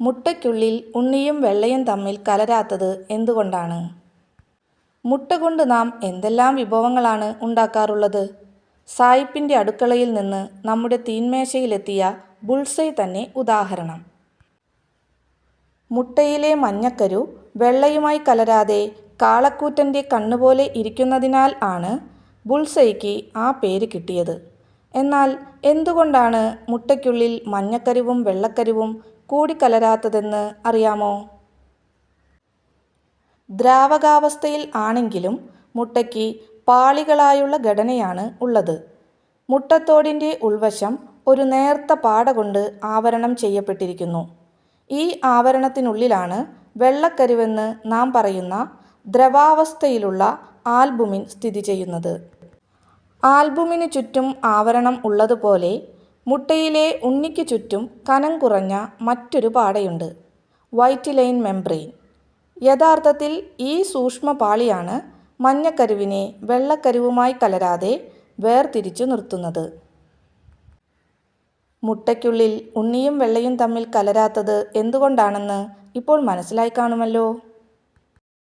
മുട്ടയ്ക്കുള്ളിൽ ഉണ്ണിയും വെള്ളയും തമ്മിൽ കലരാത്തത് എന്തുകൊണ്ടാണ്? മുട്ട കൊണ്ട് നാം എന്തെല്ലാം വിഭവങ്ങളാണ് ഉണ്ടാക്കാറുള്ളത്? സായിപ്പിന്റെ അടുക്കളയിൽ നിന്ന് നമ്മുടെ തീന്മേശയിലെത്തിയ ബുൾസൈ തന്നെ ഉദാഹരണം. മുട്ടയിലെ മഞ്ഞക്കരു വെള്ളയുമായി കലരാതെ കാളക്കൂറ്റന്റെ കണ്ണുപോലെ ഇരിക്കുന്നതിനാൽ ആണ് ബുൾസൈക്ക് ആ പേര് കിട്ടിയത്. എന്നാൽ എന്തുകൊണ്ടാണ് മുട്ടയ്ക്കുള്ളിൽ മഞ്ഞക്കരുവും വെള്ളക്കരുവും കൂടിക്കലരാത്തതെന്ന് അറിയാമോ? ദ്രാവകാവസ്ഥയിൽ ആണെങ്കിലും മുട്ടയ്ക്ക് പാളികളായുള്ള ഘടനയാണ് ഉള്ളത്. മുട്ടത്തോടിന്റെ ഉൾവശം ഒരു നേർത്ത പാട കൊണ്ട് ആവരണം ചെയ്യപ്പെട്ടിരിക്കുന്നു. ഈ ആവരണത്തിനുള്ളിലാണ് വെള്ളക്കരുവെന്ന് നാം പറയുന്ന ദ്രവാവസ്ഥയിലുള്ള ആൽബുമിൻ സ്ഥിതി ചെയ്യുന്നത്. ആൽബുമിന് ചുറ്റും ആവരണം ഉള്ളതുപോലെ മുട്ടയിലെ ഉണ്ണിക്ക് ചുറ്റും കനം കുറഞ്ഞ മറ്റൊരു പാടയുണ്ട്. വൈറ്റ് ലൈൻ മെംബ്രെയിൻ യഥാർത്ഥത്തിൽ ഈ സൂക്ഷ്മ പാളിയാണ് മഞ്ഞക്കരുവിനെ വെള്ളക്കരുവുമായി കലരാതെ വേർതിരിച്ചു നിർത്തുന്നത്. മുട്ടയ്ക്കുള്ളിൽ ഉണ്ണിയും വെള്ളയും തമ്മിൽ കലരാത്തത് എന്തുകൊണ്ടാണെന്ന് ഇപ്പോൾ മനസ്സിലായി കാണുമല്ലോ.